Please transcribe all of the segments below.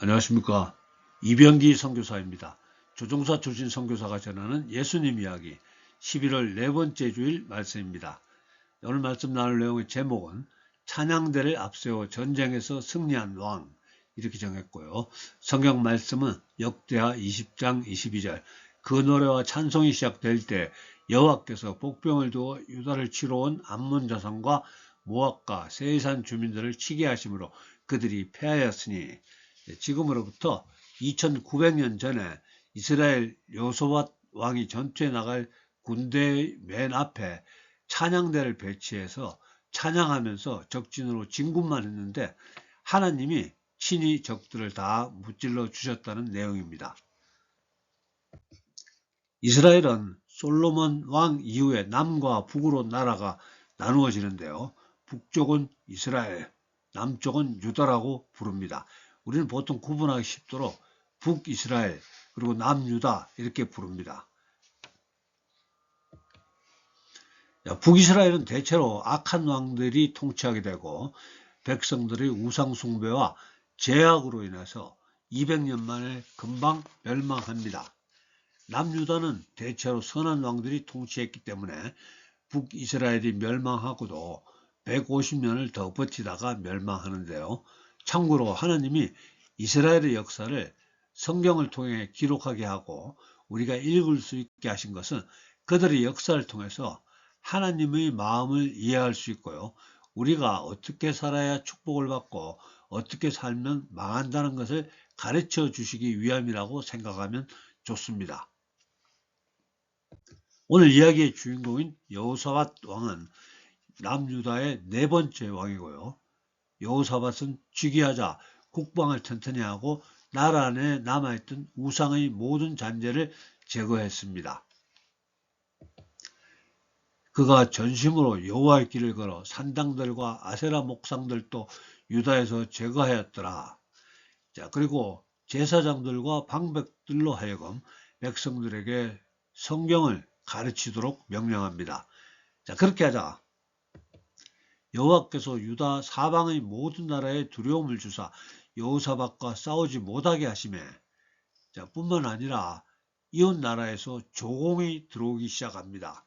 안녕하십니까. 이병기 선교사입니다. 조종사 출신 선교사가 전하는 예수님 이야기 11월 네 번째 주일 말씀입니다. 오늘 말씀 나눌 내용의 제목은 찬양대를 앞세워 전쟁에서 승리한 왕 이렇게 정했고요. 성경 말씀은 역대하 20장 22절 그 노래와 찬송이 시작될 때 여호와께서 복병을 두어 유다를 치러 온 암몬 자손과 모압과 세이산 주민들을 치게 하심으로 그들이 패하였으니 네, 지금으로부터 2900년 전에 이스라엘 요소밭 왕이 전투에 나갈 군대의 맨 앞에 찬양대를 배치해서 찬양하면서 적진으로 진군만 했는데 하나님이 친히 적들을 다 무찔러 주셨다는 내용입니다. 이스라엘은 솔로몬 왕 이후에 남과 북으로 나라가 나누어지는데요. 북쪽은 이스라엘, 남쪽은 유다라고 부릅니다. 우리는 보통 구분하기 쉽도록 북이스라엘 그리고 남유다 이렇게 부릅니다. 북이스라엘은 대체로 악한 왕들이 통치하게 되고 백성들의 우상 숭배와 제약으로 인해서 200년 만에 금방 멸망합니다. 남유다는 대체로 선한 왕들이 통치했기 때문에 북이스라엘이 멸망하고도 150년을 더 버티다가 멸망하는데요. 참고로 하나님이 이스라엘의 역사를 성경을 통해 기록하게 하고 우리가 읽을 수 있게 하신 것은 그들의 역사를 통해서 하나님의 마음을 이해할 수 있고요. 우리가 어떻게 살아야 축복을 받고 어떻게 살면 망한다는 것을 가르쳐 주시기 위함이라고 생각하면 좋습니다. 오늘 이야기의 주인공인 여호사밧 왕은 남유다의 네 번째 왕이고요. 여호사밧은 즉위하자 국방을 튼튼히 하고 나라 안에 남아있던 우상의 모든 잔재를 제거했습니다. 그가 전심으로 여호와의 길을 걸어 산당들과 아세라 목상들도 유다에서 제거하였더라. 자, 그리고 제사장들과 방백들로 하여금 백성들에게 성경을 가르치도록 명령합니다. 자, 그렇게 하자. 여호와께서 유다 사방의 모든 나라에 두려움을 주사 여호사박과 싸우지 못하게 하심에 자, 뿐만 아니라 이웃 나라에서 조공이 들어오기 시작합니다.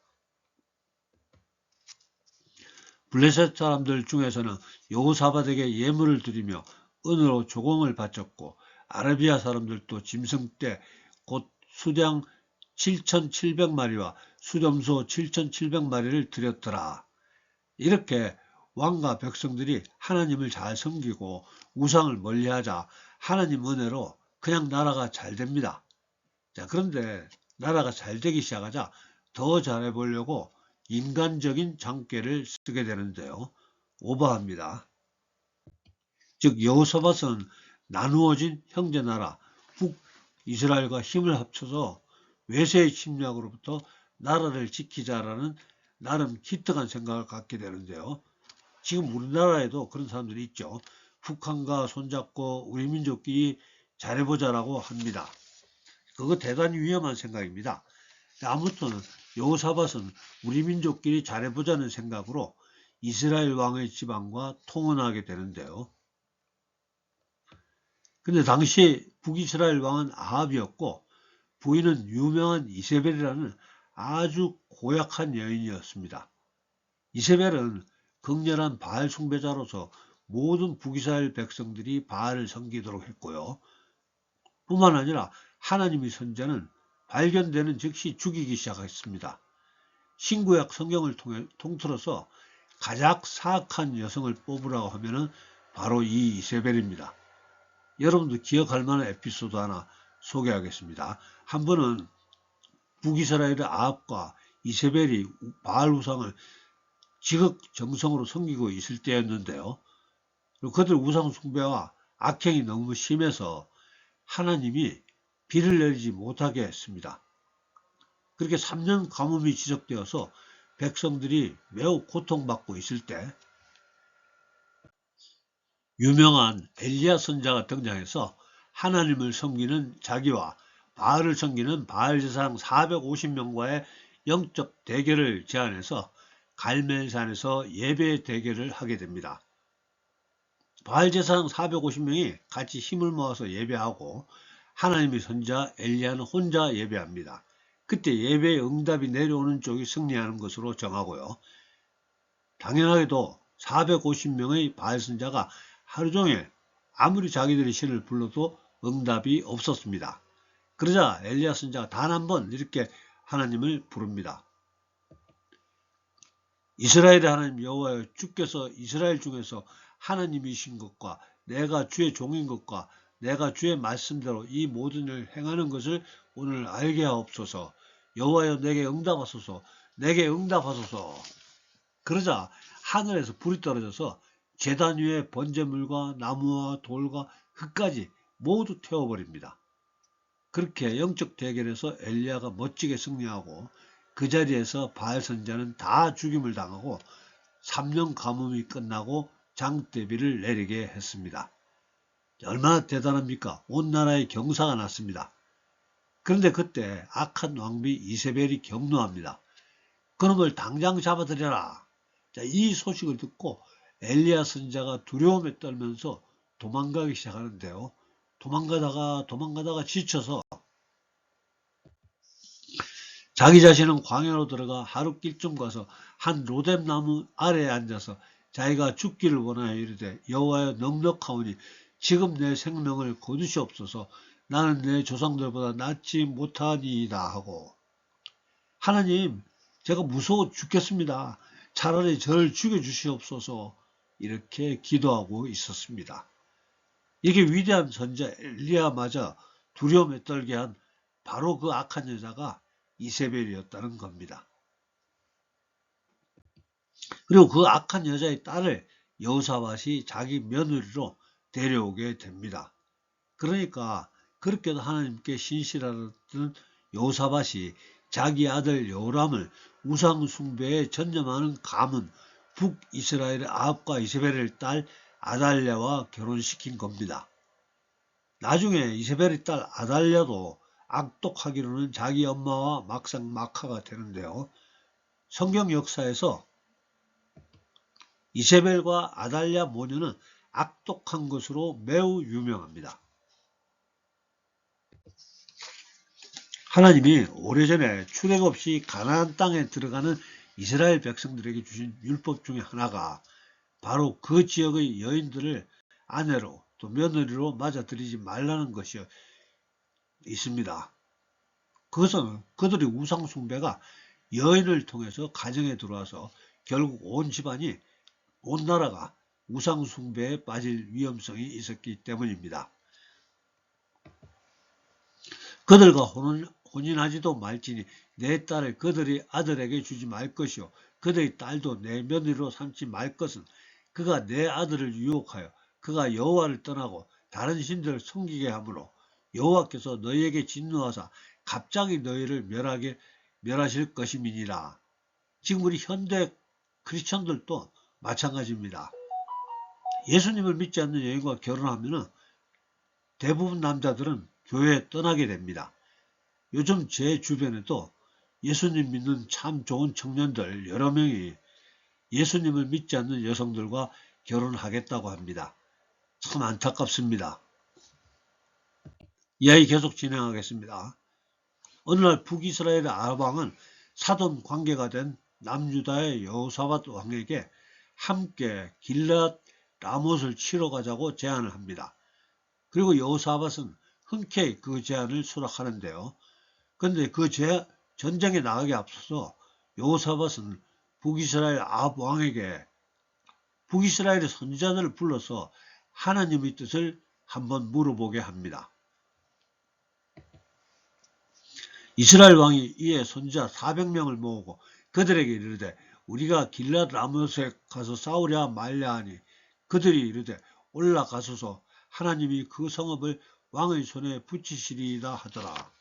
블레셋 사람들 중에서는 여호사밧에게 예물을 드리며 은으로 조공을 바쳤고 아라비아 사람들도 짐승 때 곧 수량 7,700마리와 수렴소 7,700마리를 드렸더라. 이렇게 왕과 백성들이 하나님을 잘 섬기고 우상을 멀리하자 하나님 은혜로 그냥 나라가 잘 됩니다. 자, 그런데 나라가 잘 되기 시작하자 더 잘해보려고 인간적인 장깨를 쓰게 되는데요. 오버합니다. 즉 여호사밧은 나누어진 형제 나라 북 이스라엘과 힘을 합쳐서 외세의 침략으로부터 나라를 지키자라는 나름 기특한 생각을 갖게 되는데요. 지금 우리나라에도 그런 사람들이 있죠. 북한과 손잡고 우리 민족끼리 잘해보자라고 합니다. 그거 대단히 위험한 생각입니다. 아무튼 여호사밧은 우리 민족끼리 잘해보자는 생각으로 이스라엘 왕의 지방과 통혼하게 되는데요. 근데 당시 북이스라엘 왕은 아합이었고 부인은 유명한 이세벨이라는 아주 고약한 여인이었습니다. 이세벨은 극렬한 바알 숭배자로서 모든 북이스라엘 백성들이 바알을 섬기도록 했고요. 뿐만 아니라 하나님의 선자는 발견되는 즉시 죽이기 시작했습니다. 신구약 성경을 통해, 통틀어서 가장 사악한 여성을 뽑으라고 하면은 바로 이 이세벨입니다. 여러분도 기억할 만한 에피소드 하나 소개하겠습니다. 한 번은 북이스라엘의 아합과 이세벨이 바알 우상을 지극정성으로 섬기고 있을 때였는데요. 그들 우상 숭배와 악행이 너무 심해서 하나님이 비를 내리지 못하게 했습니다. 그렇게 3년 가뭄이 지속되어서 백성들이 매우 고통받고 있을 때 유명한 엘리야 선자가 등장해서 하나님을 섬기는 자기와 바알을 섬기는 바알 제사장 450명과의 영적 대결을 제안해서 갈멜산에서 예배 대결을 하게 됩니다. 바알 제사장 450명이 같이 힘을 모아서 예배하고 하나님의 선자 엘리야는 혼자 예배합니다. 그때 예배의 응답이 내려오는 쪽이 승리하는 것으로 정하고요. 당연하게도 450명의 바알 선자가 하루 종일 아무리 자기들의 신을 불러도 응답이 없었습니다. 그러자 엘리야 선자가 단 한 번 이렇게 하나님을 부릅니다. 이스라엘의 하나님 여호와여 주께서 이스라엘 중에서 하나님이신 것과 내가 주의 종인 것과 내가 주의 말씀대로 이 모든 일을 행하는 것을 오늘 알게 하옵소서. 여호와여 내게 응답하소서. 내게 응답하소서. 그러자 하늘에서 불이 떨어져서 제단 위에 번제물과 나무와 돌과 흙까지 모두 태워버립니다. 그렇게 영적 대결에서 엘리야가 멋지게 승리하고 그 자리에서 바알 선자는 다 죽임을 당하고 3년 가뭄이 끝나고 장대비를 내리게 했습니다. 얼마나 대단합니까? 온 나라에 경사가 났습니다. 그런데 그때 악한 왕비 이세벨이 경노합니다. 그놈을 당장 잡아들여라. 자, 이 소식을 듣고 엘리야 선자가 두려움에 떨면서 도망가기 시작하는데요. 도망가다가 도망가다가 지쳐서 자기 자신은 광야로 들어가 하루 길쯤 가서 한 로뎀 나무 아래에 앉아서 자기가 죽기를 원하여 이르되 여호와여 넉넉하오니 지금 내 생명을 거두시옵소서 나는 내 조상들보다 낫지 못하니이다 하고 하나님 제가 무서워 죽겠습니다. 차라리 저를 죽여주시옵소서 이렇게 기도하고 있었습니다. 이게 위대한 선자 엘리야마저 두려움에 떨게 한 바로 그 악한 여자가 이세벨이었다는 겁니다. 그리고 그 악한 여자의 딸을 여호사밧이 자기 며느리로 데려오게 됩니다. 그러니까 그렇게도 하나님께 신실하던 여호사밧이 자기 아들 여호람을 우상 숭배에 전념하는 가문 북이스라엘의 아합과 이세벨의 딸 아달랴와 결혼시킨 겁니다. 나중에 이세벨의 딸 아달랴도 악독하기로는 자기 엄마와 막상 막하가 되는데요. 성경 역사에서 이세벨과 아달랴 모녀는 악독한 것으로 매우 유명합니다. 하나님이 오래전에 출애굽 없이 가나안 땅에 들어가는 이스라엘 백성들에게 주신 율법 중에 하나가 바로 그 지역의 여인들을 아내로 또 며느리로 맞아들이지 말라는 것이 있습니다. 그것은 그들의 우상 숭배가 여인을 통해서 가정에 들어와서 결국 온 집안이 온 나라가 우상 숭배에 빠질 위험성이 있었기 때문입니다. 그들과 혼인, 혼인하지도 말지니 내 딸을 그들의 아들에게 주지 말 것이요 그들의 딸도 내 며느리로 삼지 말 것은 그가 내 아들을 유혹하여 그가 여호와를 떠나고 다른 신들을 섬기게 하므로 여호와께서 너희에게 진노하사 갑자기 너희를 멸하게 멸하실 것임이니라. 지금 우리 현대 크리스천들도 마찬가지입니다. 예수님을 믿지 않는 여인과 결혼하면 대부분 남자들은 교회에 떠나게 됩니다. 요즘 제 주변에도 예수님 믿는 참 좋은 청년들 여러 명이 예수님을 믿지 않는 여성들과 결혼하겠다고 합니다. 참 안타깝습니다. 이야기 계속 진행하겠습니다. 어느 날 북이스라엘의 아방은 사돈 관계가 된 남유다의 여호사밧 왕에게 함께 길랏 라못을 치러 가자고 제안을 합니다. 그리고 여호사밧은 흔쾌히 그 제안을 수락하는데요. 그런데 그 제, 전쟁에 나가기 앞서서 여호사밧은 북이스라엘 아합 왕에게 북이스라엘의 선지자들을 불러서 하나님의 뜻을 한번 물어보게 합니다. 이스라엘 왕이 이에 선지자 400명을 모으고 그들에게 이르되 우리가 길랏 라못에 가서 싸우랴 말랴 하니 그들이 이르되 올라가소서 하나님이 그 성읍을 왕의 손에 붙이시리이다 하더라.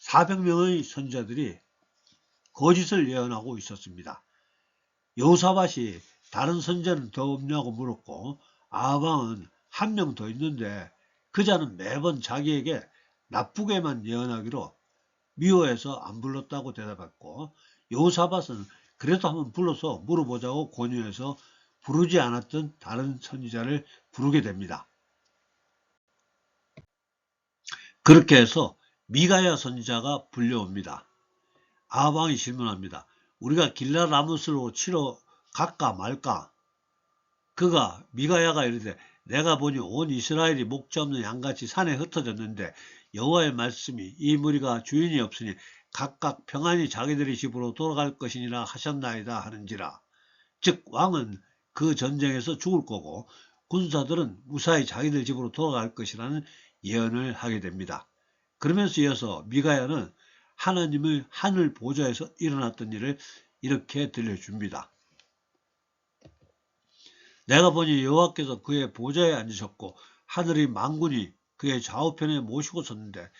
400명의 선자들이 거짓을 예언하고 있었습니다. 여호사밭이 다른 선자는 더 없냐고 물었고 아방은 한 명 더 있는데 그 자는 매번 자기에게 나쁘게만 예언하기로 미워해서 안 불렀다고 대답했고 여호사밧은 그래도 한번 불러서 물어보자고 권유해서 부르지 않았던 다른 선지자를 부르게 됩니다. 그렇게 해서 미가야 선지자가 불려옵니다. 아방이 질문합니다. 우리가 길라 라무스로 치러 갈까 말까? 그가 미가야가 이르되 내가 보니 온 이스라엘이 목자 없는 양같이 산에 흩어졌는데 여호와의 말씀이 이 무리가 주인이 없으니 각각 평안히 자기들의 집으로 돌아갈 것이니라 하셨나이다 하는지라. 즉 왕은 그 전쟁에서 죽을 거고 군사들은 무사히 자기들 집으로 돌아갈 것이라는 예언을 하게 됩니다. 그러면서 이어서 미가야는 하나님의 하늘 보좌에서 일어났던 일을 이렇게 들려줍니다. 내가 보니 여호와께서 그의 보좌에 앉으셨고 하늘의 망군이 그의 좌우편에 모시고 섰는데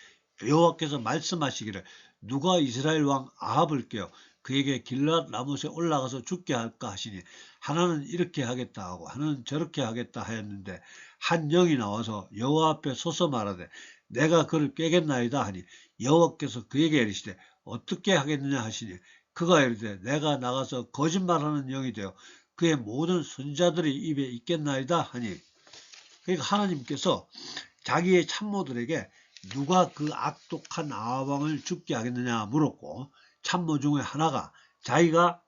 여호와께서 말씀하시기를 누가 이스라엘 왕 아합을 깨어 그에게 길랏 라못에 올라가서 죽게 할까 하시니 하나는 이렇게 하겠다 하고 하나는 저렇게 하겠다 하였는데 한 영이 나와서 여호와 앞에 서서 말하되 내가 그를 깨겠나이다 하니 여호와께서 그에게 이르시되 어떻게 하겠느냐 하시니 그가 이르되 내가 나가서 거짓말하는 영이 되어 그의 모든 선자들의 입에 있겠나이다 하니 그러니까 하나님께서 자기의 참모들에게 누가 그 악독한 아왕을 죽게 하겠느냐 물었고 참모 중에 하나가 자기가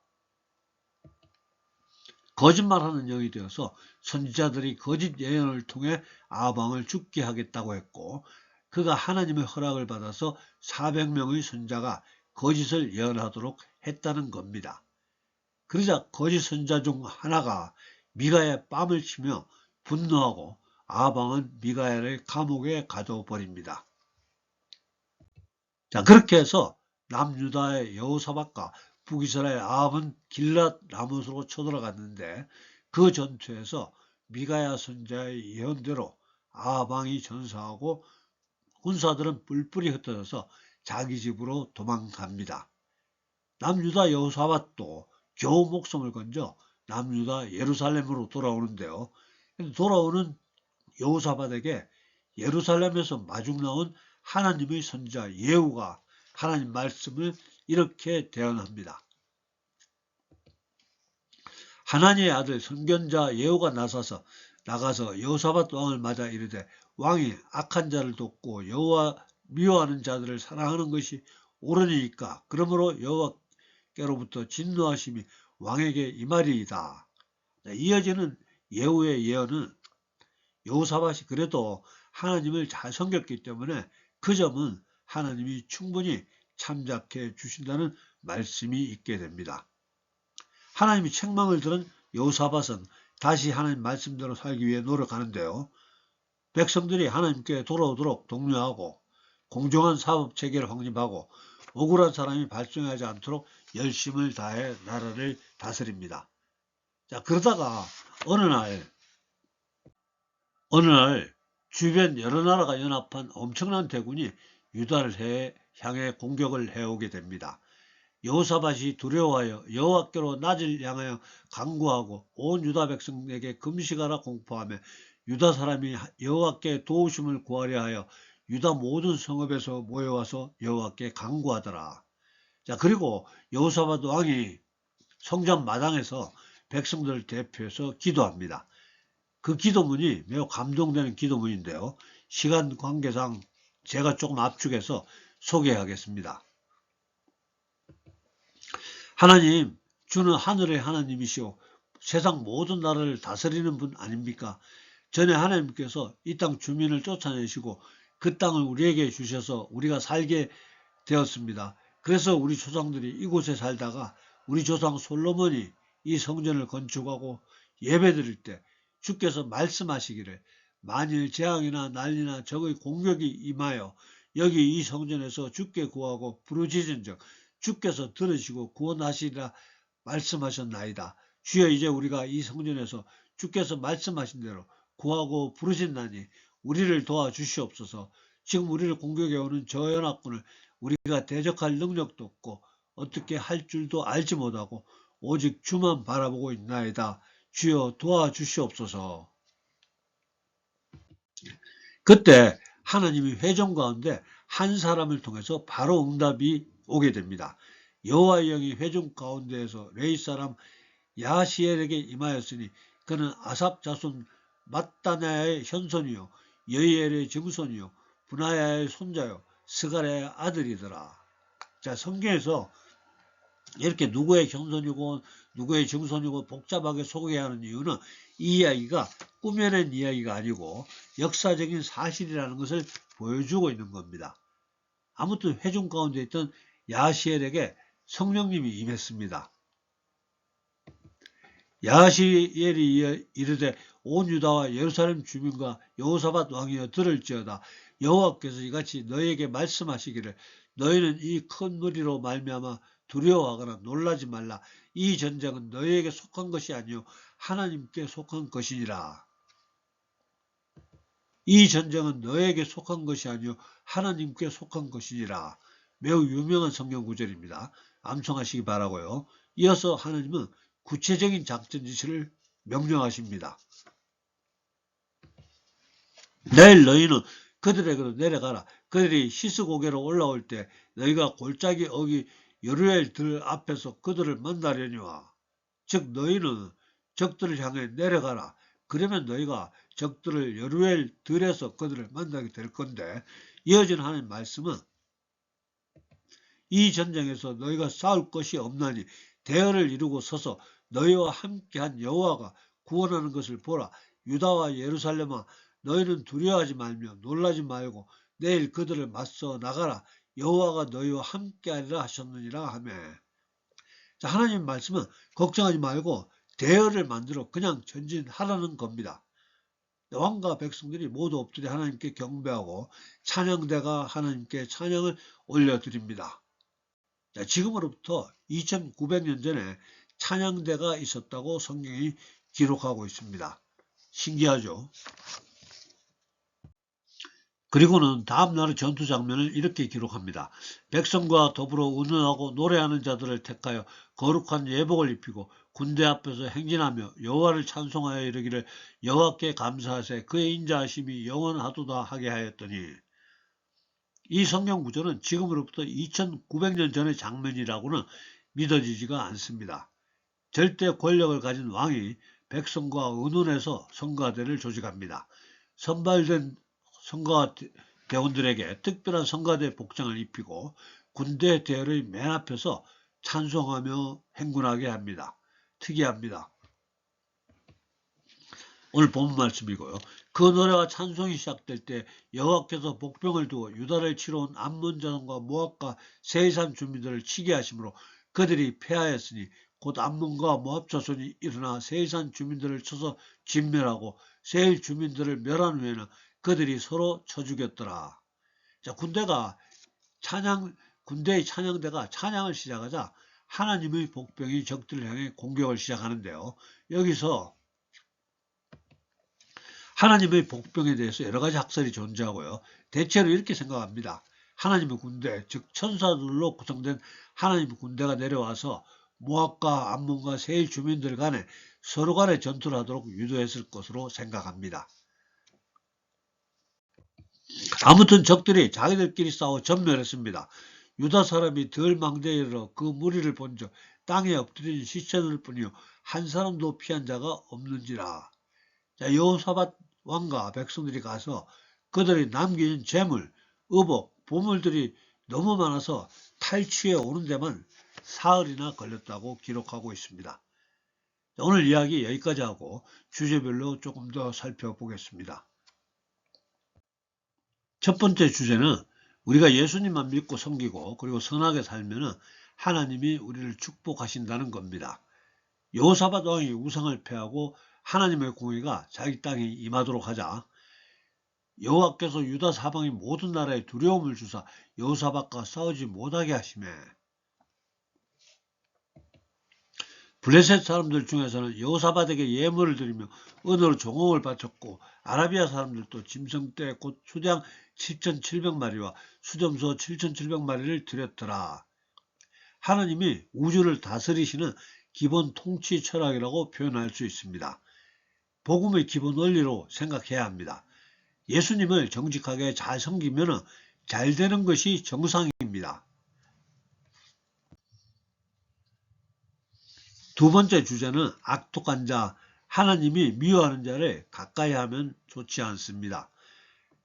거짓말하는 영이 되어서 선지자들이 거짓 예언을 통해 아방을 죽게 하겠다고 했고 그가 하나님의 허락을 받아서 400명의 선자가 거짓을 예언하도록 했다는 겁니다. 그러자 거짓 선자 중 하나가 미가의 뺨을 치며 분노하고 아방은 미가야를 감옥에 가둬버립니다. 자 그렇게 해서 남유다의 여호사박과 북이스라엘 아합은 길랏 라못으로 쳐들어갔는데 그 전투에서 미가야 선자의 예언대로 아방이 전사하고 군사들은 뿔뿔이 흩어져서 자기 집으로 도망갑니다. 남유다 여호사밭도 겨우 목숨을 건져 남유다 예루살렘으로 돌아오는데요. 돌아오는 여호사밧에게 예루살렘에서 마중 나온 하나님의 선지자 예후가 하나님 말씀을 이렇게 대언합니다. 하나님의 아들 선견자 예후가 나서서 나가서 여호사밧 왕을 맞아 이르되 왕이 악한 자를 돕고 여호와 미워하는 자들을 사랑하는 것이 옳으니까 그러므로 여호와께로부터 진노하심이 왕에게 임하리이다. 이어지는 예후의 예언은 여호사밧이 그래도 하나님을 잘 섬겼기 때문에 그 점은 하나님이 충분히 참작해 주신다는 말씀이 있게 됩니다. 하나님이 책망을 들은 여호사밧은 다시 하나님 말씀대로 살기 위해 노력하는데요. 백성들이 하나님께 돌아오도록 독려하고 공정한 사법 체계를 확립하고 억울한 사람이 발생하지 않도록 열심을 다해 나라를 다스립니다. 자 그러다가 어느 날 어느 날 주변 여러 나라가 연합한 엄청난 대군이 유다를 해, 향해 공격을 해오게 됩니다. 여호사밭이 두려워하여 여호와께로 낮을 향하여 강구하고 온 유다 백성에게 금식하라 공포하며 유다 사람이 여호와께 도우심을 구하려 하여 유다 모든 성읍에서 모여와서 여호와께 강구하더라. 자 그리고 여호사밧 왕이 성전 마당에서 백성들을 대표해서 기도합니다. 그 기도문이 매우 감동되는 기도문인데요. 시간 관계상 제가 조금 압축해서 소개하겠습니다. 하나님, 주는 하늘의 하나님이시오. 세상 모든 나라를 다스리는 분 아닙니까? 전에 하나님께서 이 땅 주민을 쫓아내시고 그 땅을 우리에게 주셔서 우리가 살게 되었습니다. 그래서 우리 조상들이 이곳에 살다가 우리 조상 솔로몬이 이 성전을 건축하고 예배 드릴 때 주께서 말씀하시기를 만일 재앙이나 난리나 적의 공격이 임하여 여기 이 성전에서 주께 구하고 부르짖은 즉 주께서 들으시고 구원하시리라 말씀하셨나이다. 주여 이제 우리가 이 성전에서 주께서 말씀하신 대로 구하고 부르신다니 우리를 도와주시옵소서. 지금 우리를 공격해 오는 저 연합군을 우리가 대적할 능력도 없고 어떻게 할 줄도 알지 못하고 오직 주만 바라보고 있나이다. 주여 도와주시옵소서. 그때 하나님이 회정 가운데 한 사람을 통해서 바로 응답이 오게 됩니다. 여호와의 영이 회중 가운데에서 레이 사람 야시엘에게 임하였으니 그는 아삽 자손 mat다나의 현손이요 여이엘의 증손이요 분하야의 손자요 스가랴의 아들이더라. 자 성경에서 이렇게 누구의 현손이고 누구의 증손이고 복잡하게 소개하는 이유는 이 이야기가 꾸며낸 이야기가 아니고 역사적인 사실이라는 것을 보여주고 있는 겁니다. 아무튼 회중 가운데 있던 야시엘에게 성령님이 임했습니다. 야시엘이 이르되 온 유다와 예루살렘 주민과 여호사밧 왕이여 들을지어다 여호와께서 이같이 너희에게 말씀하시기를 너희는 이 큰 무리로 말미암아 두려워하거나 놀라지 말라. 이 전쟁은 너희에게 속한 것이 아니요 하나님께 속한 것이니라. 이 전쟁은 너에게 속한 것이 아니요 하나님께 속한 것이니라. 매우 유명한 성경 구절입니다. 암송하시기 바라고요. 이어서 하나님은 구체적인 작전 지시를 명령하십니다. 내일 너희는 그들에게로 내려가라. 그들이 시스 고개로 올라올 때 너희가 골짜기 어기 여루엘 들 앞에서 그들을 만나려니와 즉 너희는 적들을 향해 내려가라. 그러면 너희가 적들을 여루엘 들에서 그들을 만나게 될 건데 이어진 하나님 말씀은 이 전쟁에서 너희가 싸울 것이 없나니 대열을 이루고 서서 너희와 함께한 여호와가 구원하는 것을 보라. 유다와 예루살렘아 너희는 두려워하지 말며 놀라지 말고 내일 그들을 맞서 나가라. 여호와가 너희와 함께하리라 하셨느니라 하매. 자, 하나님 말씀은 걱정하지 말고 대열을 만들어 그냥 전진하라는 겁니다. 왕과 백성들이 모두 엎드려 하나님께 경배하고 찬양대가 하나님께 찬양을 올려드립니다. 자, 지금으로부터 2900년 전에 찬양대가 있었다고 성경이 기록하고 있습니다. 신기하죠? 그리고는 다음날의 전투 장면을 이렇게 기록합니다. 백성과 더불어 운운하고 노래하는 자들을 택하여 거룩한 예복을 입히고 군대 앞에서 행진하며 여호와를 찬송하여 이르기를 여호와께 감사하세 그의 인자하심이 영원하도다 하게 하였더니 이 성경 구절은 지금으로부터 2900년 전의 장면이라고는 믿어지지가 않습니다. 절대 권력을 가진 왕이 백성과 의논해서 성가대를 조직합니다. 선발된 성가 대원들에게 특별한 성가대 복장을 입히고 군대 대열의 맨 앞에서 찬송하며 행군하게 합니다. 특이합니다. 오늘 본 말씀이고요. 그 노래와 찬송이 시작될 때 여호와께서 복병을 두어 유다를 치러 온 암몬 자손과 모압과 세이산 주민들을 치게 하심으로 그들이 패하였으니 곧 암몬과 모압 자손이 일어나 세이산 주민들을 쳐서 진멸하고 세일 주민들을 멸한 후에는 그들이 서로 쳐 죽였더라. 자, 군대가 찬양, 군대의 찬양대가 찬양을 시작하자 하나님의 복병이 적들을 향해 공격을 시작하는데요. 여기서 하나님의 복병에 대해서 여러 가지 학설이 존재하고요. 대체로 이렇게 생각합니다. 하나님의 군대, 즉 천사들로 구성된 하나님의 군대가 내려와서 모압과 암몬과 세일 주민들 간에 서로 간에 전투를 하도록 유도했을 것으로 생각합니다. 아무튼 적들이 자기들끼리 싸워 전멸했습니다. 유다 사람이 덜 망대에 이르러 그 무리를 본즉 땅에 엎드린 시체들 뿐이요 한 사람도 피한 자가 없는지라. 자, 여호사밧 왕과 백성들이 가서 그들이 남긴 재물, 의복, 보물들이 너무 많아서 탈취해 오는 데만 사흘이나 걸렸다고 기록하고 있습니다. 오늘 이야기 여기까지 하고 주제별로 조금 더 살펴보겠습니다. 첫 번째 주제는 우리가 예수님만 믿고 섬기고 그리고 선하게 살면 하나님이 우리를 축복하신다는 겁니다. 여호사밧 왕이 우상을 패하고 하나님의 공의가 자기 땅에 임하도록 하자 여호와께서 유다 사방의 모든 나라에 두려움을 주사 여호사밧과 싸우지 못하게 하심에 블레셋 사람들 중에서는 여호사밧에게 예물을 드리며 은으로 종옥을 바쳤고 아라비아 사람들도 짐승떼 곧 수량 7,700마리와 수점소 7,700마리를 드렸더라. 하나님이 우주를 다스리시는 기본 통치 철학이라고 표현할 수 있습니다. 복음의 기본 원리로 생각해야 합니다. 예수님을 정직하게 잘 섬기면 잘 되는 것이 정상입니다. 두 번째 주제는 악독한 자, 하나님이 미워하는 자를 가까이 하면 좋지 않습니다.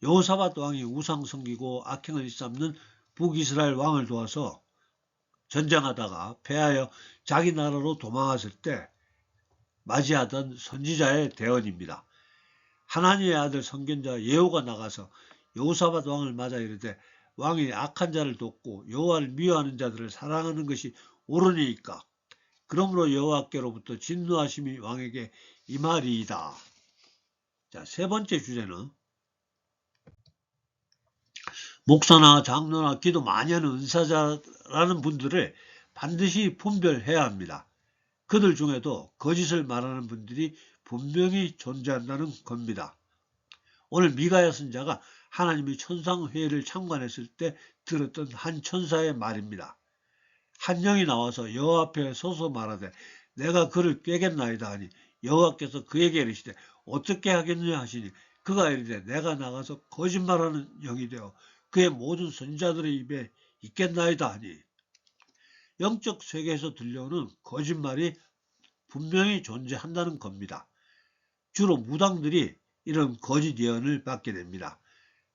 여호사밧 왕이 우상 섬기고 악행을 일삼는 북이스라엘 왕을 도와서 전쟁하다가 패하여 자기 나라로 도망했을 때 맞이하던 선지자의 대언입니다. 하나님의 아들 선견자 예호가 나가서 여호사밧 왕을 맞아 이르되 왕이 악한 자를 돕고 여호와를 미워하는 자들을 사랑하는 것이 옳으니까 그러므로 여호와께로부터 진노하심이 왕에게 임하리이다. 자, 세 번째 주제는 목사나 장로나 기도 많이 하는 은사자라는 분들을 반드시 분별해야 합니다. 그들 중에도 거짓을 말하는 분들이 분명히 존재한다는 겁니다. 오늘 미가야 선자가 하나님이 천상 회의를 참관했을 때 들었던 한 천사의 말입니다. 한 영이 나와서 여호와 앞에 서서 말하되 내가 그를 꿰겠나이다 하니 여호와께서 그에게 이르시되 어떻게 하겠느냐 하시니 그가 이르되 내가 나가서 거짓말하는 영이 되어 그의 모든 선자들의 입에 있겠나이다 하니 영적 세계에서 들려오는 거짓말이 분명히 존재한다는 겁니다. 주로 무당들이 이런 거짓 예언을 받게 됩니다.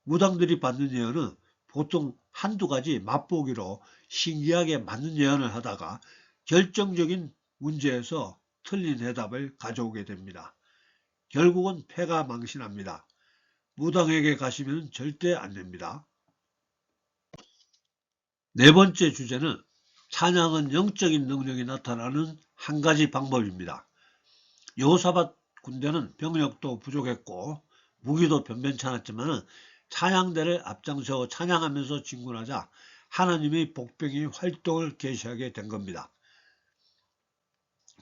무당들이 받는 예언은 보통 한두 가지 맛보기로 신기하게 맞는 예언을 하다가 결정적인 문제에서 틀린 해답을 가져오게 됩니다. 결국은 패가 망신합니다. 무당에게 가시면 절대 안 됩니다. 네 번째 주제는 찬양은 영적인 능력이 나타나는 한 가지 방법입니다. 여호사밧 군대는 병력도 부족했고 무기도 변변찮았지만 찬양대를 앞장세워 찬양하면서 진군하자 하나님의 복병이 활동을 개시하게 된 겁니다.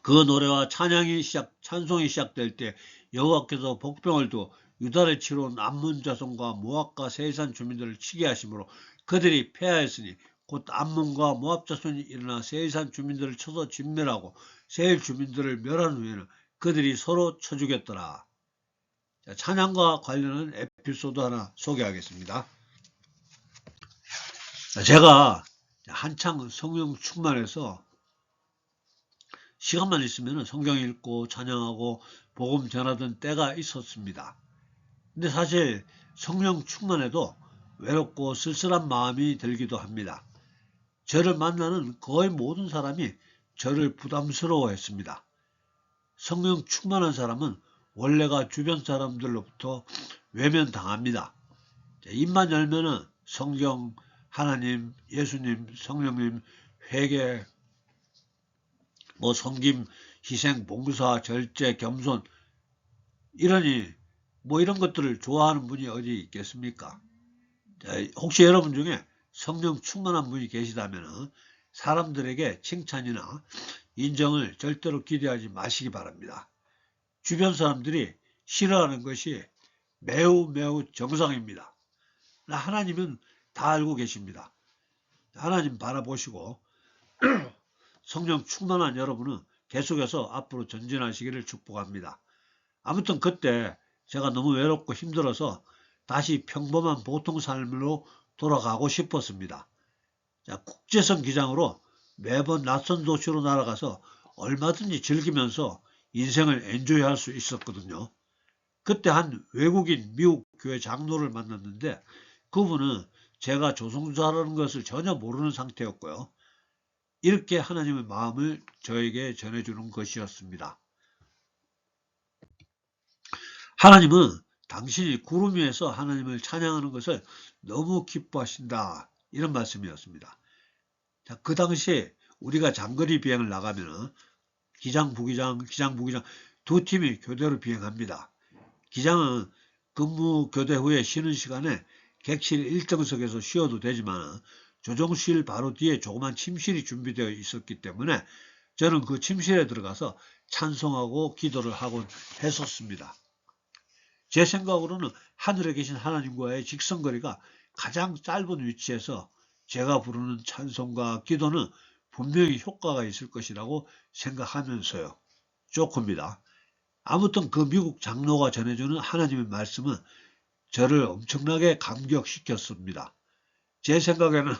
그 노래와 찬양이 시작, 찬송이 시작될 때 여호와께서 복병을 두어 유다를 치러 온 암문 자손과 모압과 세산 주민들을 치게 하심으로 그들이 패하였으니 곧 암몬과 모압 자손이 일어나 세산 주민들을 쳐서 진멸하고 세일 주민들을 멸한 후에는 그들이 서로 쳐 죽였더라. 자, 찬양과 관련한 에피소드 하나 소개하겠습니다. 자, 제가 한창 성령 충만해서 시간만 있으면 성경 읽고 찬양하고 복음 전하던 때가 있었습니다. 근데 사실 성령 충만해도 외롭고 쓸쓸한 마음이 들기도 합니다. 저를 만나는 거의 모든 사람이 저를 부담스러워 했습니다. 성령 충만한 사람은 원래가 주변 사람들로부터 외면당합니다. 입만 열면은 성경, 하나님, 예수님, 성령님, 회개, 뭐 성김, 희생, 봉사, 절제, 겸손 이러니 뭐 이런 것들을 좋아하는 분이 어디 있겠습니까? 혹시 여러분 중에 성령 충만한 분이 계시다면 사람들에게 칭찬이나 인정을 절대로 기대하지 마시기 바랍니다. 주변 사람들이 싫어하는 것이 매우 매우 정상입니다. 하나님은 다 알고 계십니다. 하나님 바라보시고 성령 충만한 여러분은 계속해서 앞으로 전진하시기를 축복합니다. 아무튼 그때 제가 너무 외롭고 힘들어서 다시 평범한 보통 삶으로 돌아가고 싶었습니다. 자, 국제선 기장으로 매번 낯선 도시로 날아가서 얼마든지 즐기면서 인생을 엔조이할 수 있었거든요. 그때 한 외국인 미국 교회 장로를 만났는데 그분은 제가 조성사라는 것을 전혀 모르는 상태였고요. 이렇게 하나님의 마음을 저에게 전해주는 것이었습니다. 하나님은 당신이 구름 위에서 하나님을 찬양하는 것을 너무 기뻐하신다. 이런 말씀이었습니다. 자, 그 당시에 우리가 장거리 비행을 나가면 기장, 부기장, 기장, 부기장 두 팀이 교대로 비행합니다. 기장은 근무 교대 후에 쉬는 시간에 객실 1등석에서 쉬어도 되지만 조종실 바로 뒤에 조그만 침실이 준비되어 있었기 때문에 저는 그 침실에 들어가서 찬송하고 기도를 하곤 했었습니다. 제 생각으로는 하늘에 계신 하나님과의 직선거리가 가장 짧은 위치에서 제가 부르는 찬송과 기도는 분명히 효과가 있을 것이라고 생각하면서요. 조금입니다. 아무튼 그 미국 장로가 전해주는 하나님의 말씀은 저를 엄청나게 감격시켰습니다. 제 생각에는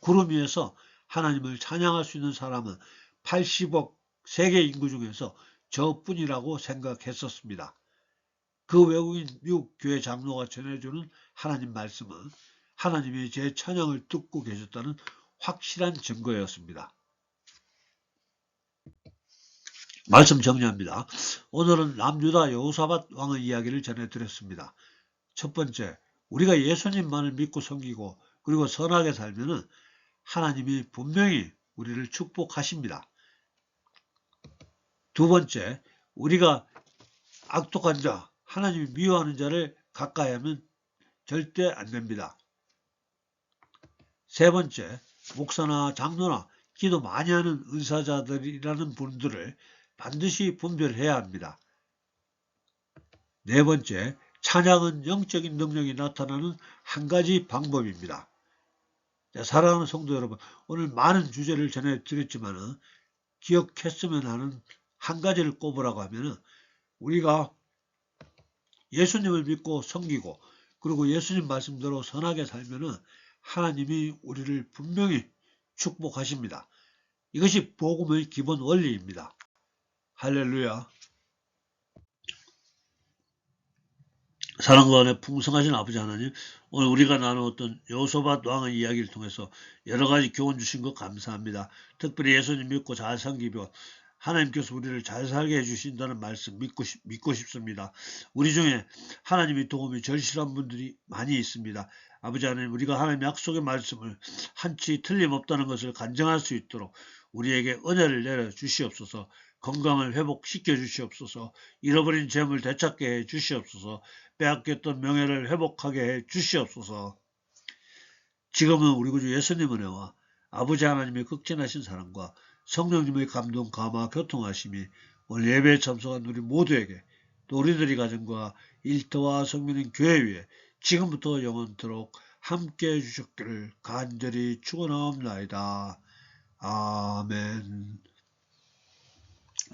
구름 위에서 하나님을 찬양할 수 있는 사람은 80억 세계 인구 중에서 저뿐이라고 생각했었습니다. 그 외국인 미국 교회 장로가 전해주는 하나님 말씀은 하나님이 제 찬양을 듣고 계셨다는 확실한 증거였습니다. 말씀 정리합니다. 오늘은 남유다 여호사밧 왕의 이야기를 전해드렸습니다. 첫 번째, 우리가 예수님만을 믿고 섬기고 그리고 선하게 살면은 하나님이 분명히 우리를 축복하십니다. 두 번째, 우리가 악독한 자, 하나님이 미워하는 자를 가까이 하면 절대 안 됩니다. 세 번째, 목사나 장로나 기도 많이 하는 은사자들이라는 분들을 반드시 분별해야 합니다. 네 번째, 찬양은 영적인 능력이 나타나는 한 가지 방법입니다. 자, 사랑하는 성도 여러분, 오늘 많은 주제를 전해드렸지만 기억했으면 하는 한 가지를 꼽으라고 하면 우리가 예수님을 믿고 섬기고 그리고 예수님 말씀대로 선하게 살면은 하나님이 우리를 분명히 축복하십니다. 이것이 복음의 기본 원리입니다. 할렐루야. 사랑과 안에 풍성하신 아버지 하나님, 오늘 우리가 나누었던 여호사밧 왕의 이야기를 통해서 여러 가지 교훈 주신 것 감사합니다. 특별히 예수님 믿고 잘 섬기며 하나님께서 우리를 잘 살게 해주신다는 말씀 믿고, 싶, 믿고 싶습니다. 우리 중에 하나님의 도움이 절실한 분들이 많이 있습니다. 아버지 하나님, 우리가 하나님 약속의 말씀을 한치 틀림없다는 것을 간증할 수 있도록 우리에게 은혜를 내려 주시옵소서. 건강을 회복시켜 주시옵소서. 잃어버린 재물 되찾게 해 주시옵소서. 빼앗겼던 명예를 회복하게 해 주시옵소서. 지금은 우리 구주 예수님 은혜와 아버지 하나님의 극진하신 사랑과 성령님의 감동, 감화, 교통하심이 오늘 예배에 참석한 우리 모두에게 또 우리들이 가정과 일터와 성민인 교회 위에 지금부터 영원토록 함께 해 주셨기를 간절히 축원하옵나이다. 아멘.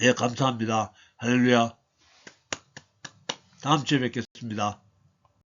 예, 감사합니다. 할렐루야. 다음 주에 뵙겠습니다.